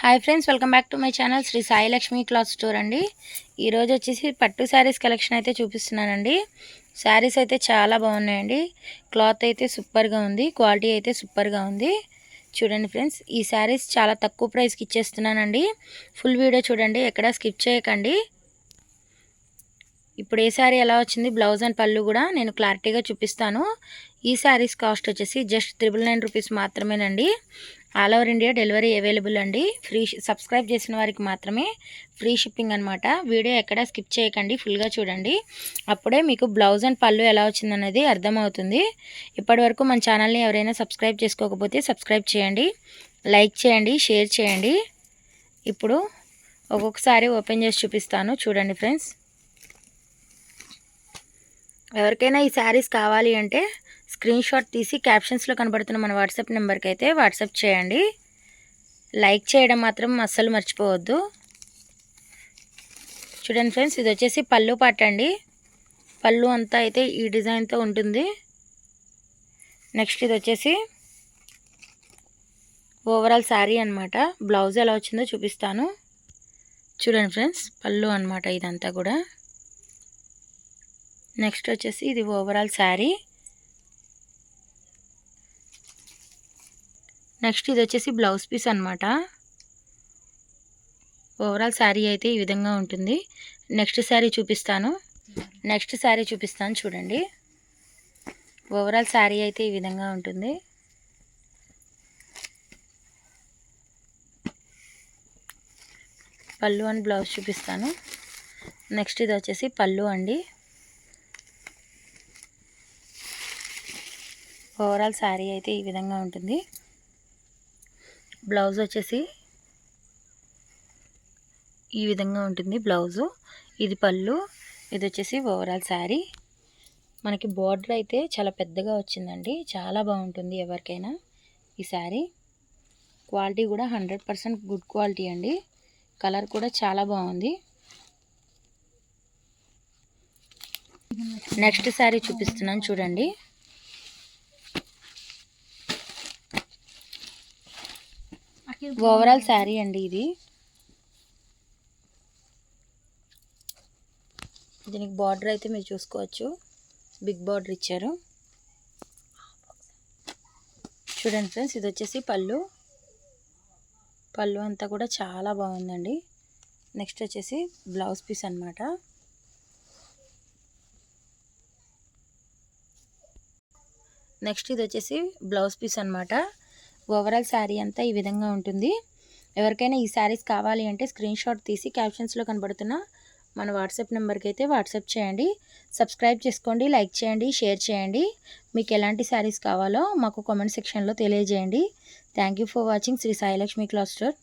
Hi friends welcome back to my channel Sri Sai Lakshmi cloth store అండి. ఈరోజు వచ్చేసి పట్టు శారీస్ కలెక్షన్ అయితే చూపిస్తున్నానండి. శారీస్ అయితే చాలా బాగున్నాయండి. క్లాత్ అయితే సూపర్గా ఉంది క్వాలిటీ అయితే సూపర్గా ఉంది. చూడండి ఫ్రెండ్స్ ఈ శారీస్ చాలా తక్కువ ప్రైస్కి ఇచ్చేస్తున్నానండి. ఫుల్ వీడియో చూడండి ఎక్కడ స్కిప్ చేయకండి. ఇప్పుడు ఏ శారీ ఎలా వచ్చింది బ్లౌజ్ అండ్ పళ్ళు కూడా నేను క్లారిటీగా చూపిస్తాను. ఈ శారీస్ కాస్ట్ వచ్చేసి జస్ట్ త్రిబుల్ నైన్ రూపీస్ మాత్రమేనండి. All over India delivery available అండి. ఫ్రీ సబ్స్క్రైబ్ చేసిన వారికి మాత్రమే ఫ్రీ షిప్పింగ్ అనమాట వీడియో ఎక్కడ స్కిప్ చేయకండి ఫుల్గా చూడండి. అప్పుడే మీకు బ్లౌజ్ అండ్ పళ్ళు ఎలా వచ్చిందనేది అర్థమవుతుంది. ఇప్పటి వరకు మన ఛానల్ని ఎవరైనా సబ్స్క్రైబ్ చేసుకోకపోతే సబ్స్క్రైబ్ చేయండి లైక్ చేయండి షేర్ చేయండి. ఇప్పుడు ఒక్కొక్కసారి ఓపెన్ చేసి చూపిస్తాను. చూడండి ఫ్రెండ్స్. ఎవరికైనా ఈ శారీస్ కావాలి అంటే స్క్రీన్ షాట్ తీసి క్యాప్షన్స్లో కనబడుతున్న మన వాట్సాప్ నెంబర్కి అయితే వాట్సాప్ చేయండి. లైక్ చేయడం మాత్రం అస్సలు మర్చిపోవద్దు. చూడండి ఫ్రెండ్స్ ఇది వచ్చేసి పళ్ళు పాట అండి. పళ్ళు అంతా అయితే ఈ డిజైన్తో ఉంటుంది. నెక్స్ట్ ఇది వచ్చేసి ఓవరాల్ శారీ అనమాట బ్లౌజ్ ఎలా వచ్చిందో చూపిస్తాను. చూడండి ఫ్రెండ్స్ పళ్ళు అనమాట ఇదంతా కూడా. నెక్స్ట్ వచ్చేసి ఇది ఓవరాల్ శారీ. నెక్స్ట్ ఇది వచ్చేసి బ్లౌజ్ పీస్ అనమాట ఓవరాల్ శారీ అయితే ఈ విధంగా ఉంటుంది. నెక్స్ట్ శారీ చూపిస్తాను. నెక్స్ట్ శారీ చూపిస్తాను చూడండి. ఓవరాల్ శారీ అయితే ఈ విధంగా ఉంటుంది. పళ్ళు అండ్ బ్లౌజ్ చూపిస్తాను. నెక్స్ట్ ఇది వచ్చేసి పళ్ళు అండి. ఓవరాల్ శారీ అయితే ఈ విధంగా ఉంటుంది. బ్లౌజ్ వచ్చేసి ఈ విధంగా ఉంటుంది బ్లౌజు. ఇది పళ్ళు ఇది వచ్చేసి ఓవరాల్ శారీ. మనకి బోర్డర్ అయితే చాలా పెద్దగా వచ్చిందండి. చాలా బాగుంటుంది ఎవరికైనా ఈ శారీ. క్వాలిటీ కూడా హండ్రెడ్ పర్సెంట్ గుడ్ క్వాలిటీ అండి. కలర్ కూడా చాలా బాగుంది. నెక్స్ట్ శారీ చూపిస్తున్నాను చూడండి. ఓవరాల్ శారీ అండి ఇది. దీనికి బార్డర్ అయితే మీరు చూసుకోవచ్చు. బిగ్ బార్డర్ ఇచ్చారు. చూడండి ఫ్రెండ్స్ ఇది వచ్చేసి పళ్ళు. పళ్ళు అంతా కూడా చాలా బాగుందండి. నెక్స్ట్ వచ్చేసి బ్లౌజ్ పీస్ అనమాట నెక్స్ట్ ఇది వచ్చేసి బ్లౌజ్ పీస్ అనమాట ఓవరాల్ శారీ అంతా ఈ విధంగా ఉంటుంది. ఎవరికైనా ఈ శారీస్ కావాలి అంటే స్క్రీన్ షాట్ తీసి క్యాప్షన్స్లో కనబడుతున్న మన వాట్సాప్ నెంబర్కి అయితే వాట్సాప్ చేయండి. సబ్స్క్రైబ్ చేసుకోండి లైక్ చేయండి షేర్ చేయండి. మీకు ఎలాంటి శారీస్ కావాలో మాకు కామెంట్ సెక్షన్లో తెలియజేయండి. Thank for watching Shri Sailakshmi class store.